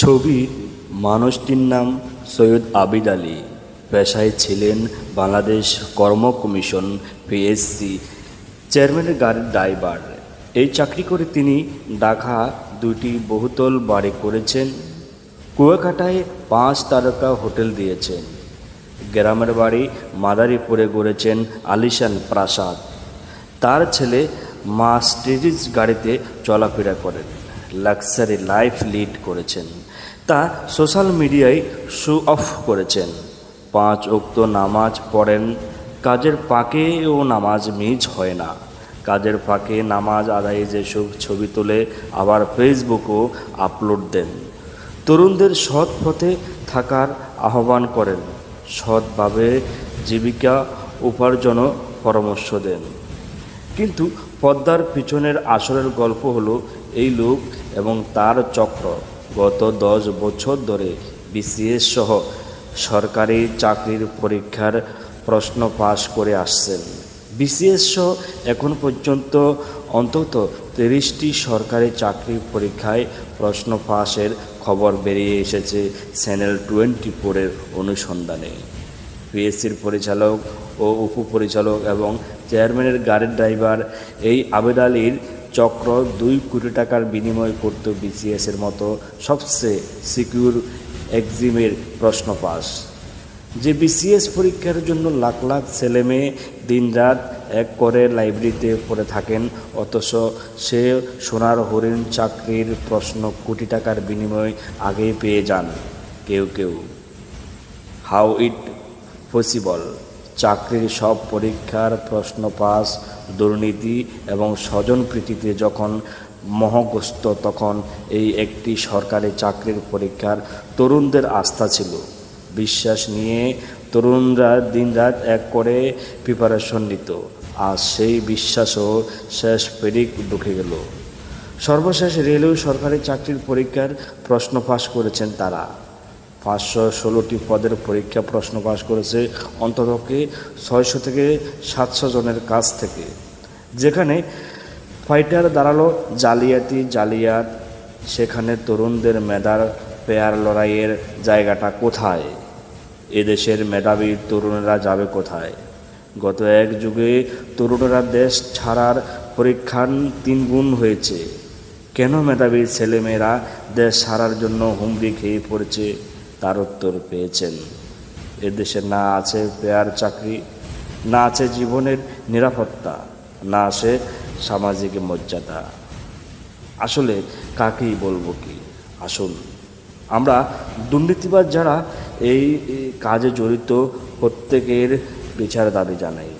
ছবির মানুষটির নাম সৈয়দ আবিদ আলী। পেশায় ছিলেন বাংলাদেশ কর্ম কমিশন পিএসসি চেয়ারম্যানের গাড়ির ড্রাইভার। এই চাকরি করে তিনি ঢাকা দুটি বহুতল বাড়ি করেছেন। কুয়াকাটায় পাঁচ তারকা হোটেল দিয়েছেন। গ্রামের বাড়ি মাদারীপুরে গড়েছেন আলিশান প্রাসাদ। তার ছেলে মাস্টেরিজ গাড়িতে চলাফেরা করেন। লাক্সারি লাইফ লিড করেছেন। তা সোশ্যাল মিডিয়ায় শো অফ করেছেন। পাঁচ উক্ত নামাজ পড়েন, কাজের পাকেও নামাজ মিজ হয় না। কাজের ফাঁকে নামাজ আদায়ে যেসব ছবি তোলে, আবার ফেসবুকও আপলোড দেন। তরুণদের সৎ পথে থাকার আহ্বান করেন। সৎভাবে জীবিকা উপার্জনও পরামর্শ দেন। কিন্তু পদ্মার পিছনের আসরের গল্প হলো এই লোক এবং তার চক্র গত দশ বছর ধরে বিসিএস সহ সরকারি চাকরির পরীক্ষার প্রশ্ন পাশ করে আসছেন। বিসিএস সহ এখন পর্যন্ত অন্তত তিরিশটি সরকারি চাকরি পরীক্ষায় প্রশ্ন পাশের খবর বেরিয়ে এসেছে চ্যানেল টোয়েন্টি ফোরের অনুসন্ধানে। পিএসসির পরিচালক ও উপপরিচালক এবং চেয়ারম্যানের গাড়ির ড্রাইভার এই আবেদ আলীর চক্র দুই কোটি টাকার বিনিময় করত বিসিএসের মতো সবচেয়ে সিকিউর এক্সিমের প্রশ্ন পাস। যে বিসিএস পরীক্ষার জন্য লাখ লাখ ছেলে মেয়ে দিনরাত এক করে লাইব্রেরিতে পড়ে থাকেন, অথচ সে সোনার হরিণ চাকরির প্রশ্ন কোটি টাকার বিনিময় আগেই পেয়ে যান কেউ কেউ। হাউ ইট পসিবল চাকরির সব পরীক্ষার প্রশ্ন পাস দুর্নীতি এবং স্বজনপ্রীতিতে যখন মহগ্রস্ত, তখন এই একটি সরকারি চাকরির পরীক্ষার তরুণদের আস্থা ছিল। বিশ্বাস নিয়ে তরুণরা দিনরাত এক করে প্রিপারেশন নিত। আর সেই বিশ্বাসও শেষ পেরিক ঢুকে গেল। সর্বশেষ রেলওয়ে সরকারি চাকরির পরীক্ষার প্রশ্ন পাশ করেছেন তারা। পাঁচশো ষোলোটি পদের পরীক্ষা প্রশ্ন পাশ করেছে অন্ততকে ছয়শো থেকে সাতশো জনের কাছ থেকে। যেখানে ফাইটার দাঁড়াল জালিয়াতি, জালিয়াত, সেখানে তরুণদের মেধার পেয়ার লড়াইয়ের জায়গাটা কোথায়? এদেশের মেধাবী তরুণেরা যাবে কোথায়? গত এক যুগে তরুণেরা দেশ ছাড়ার পরীক্ষান তিন গুণ হয়েছে। কেন মেধাবী ছেলেমেয়েরা দেশ ছাড়ার জন্য হুমড়ি খেয়ে পড়েছে? তার উত্তর পেয়েছেন। এদেশে না আছে পেয়ার চাকরি, না আছে জীবনের নিরাপত্তা। না আসে সামাজিক মর্যাদা। আসলে কাকেই বলব কি? আসুন, আমরা দুর্নীতিবাদ যারা এই কাজে জড়িত প্রত্যেকের বিচার দাবি জানাই।